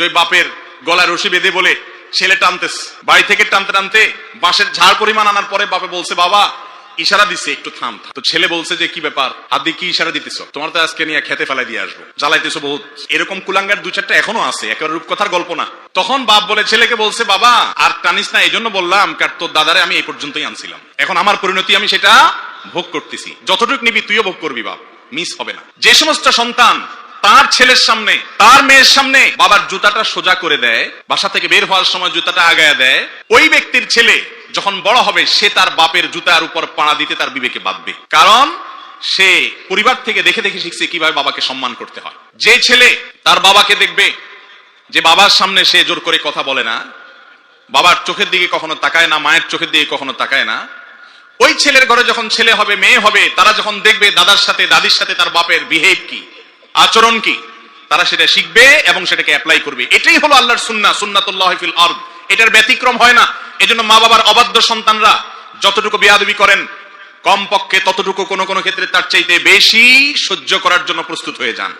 যে বাপের গলায় রশি বেঁধে বলে, ছেলে টানতেস, বাড়ি থেকে টানতে টানতে বাঁশের ঝাড় পরিমাণ আনার পরে বাপে বলছে, বাবা, ইশারা দিচ্ছে একটু থাম। তো ছেলে বলছে যে, কি ব্যাপার? হাত দিয়ে কি ইশারা দিতেছ? তোমার তো আজকে নিয়ে খেতে ফেলাই দিয়ে আসব। জ্বালাইতেছো বহুত। এরকম কুলাঙ্গার দু চারটা এখনও আছে, একেবারে রূপকথার গল্প না। তখন বাপ বলে, ছেলেকে বলছে, বাবা, আর টানিস না এই জন্য বললাম, কার তোর দাদারে আমি এই পর্যন্তই আনছিলাম। এখন আমার পরিণতি আমি সেটা ভোগ করতেছি। যতটুকু নিবি, তুইও ভোগ করবি, বাপ। মিস হবে না। যে সমস্ত সন্তান তার ছেলের সামনে, তার মেয়ের সামনে বাবার জুতাটা সোজা করে দেয়, বাসা থেকে বের হওয়ার সময় জুতাটা আগায় দেয়। ওই ব্যক্তির ছেলে যখন বড় হবে, সে তার বাপের জুতার উপর পাড়া দিতে তার বিবেকে বাঁধবে। কারণ সে পরিবার থেকে দেখে দেখে শিখছে কীভাবে বাবাকে সম্মান করতে হয়। যে ছেলে তার বাবাকে দেখবে, যে বাবার সামনে সে জোর করে কথা বলে না, বাবার চোখের দিকে কখনো তাকায় না, মায়ের চোখের দিকে কখনো তাকায় না। ওই ছেলের ঘরে যখন ছেলে হবে, মেয়ে হবে, তারা যখন দেখবে দাদার সাথে, দাদির সাথে তার বাপের বিহেভ কি। আচরণ কি? তারা সেটা শিখবে এবং সেটাকে অ্যাপ্লাই করবে। এটাই হলো আল্লাহর সুন্না সুন্নাতুল্লাহ ফিল এটার ব্যতিক্রম হয় না। এজন্য মা বাবার অবাধ্য সন্তানরা যতটুকু বেয়াদবি করেন, কমপক্ষে ততটুকু কোনো কোনো ক্ষেত্রে তার চাইতে বেশি সহ্য করার জন্য প্রস্তুত হয়ে যান।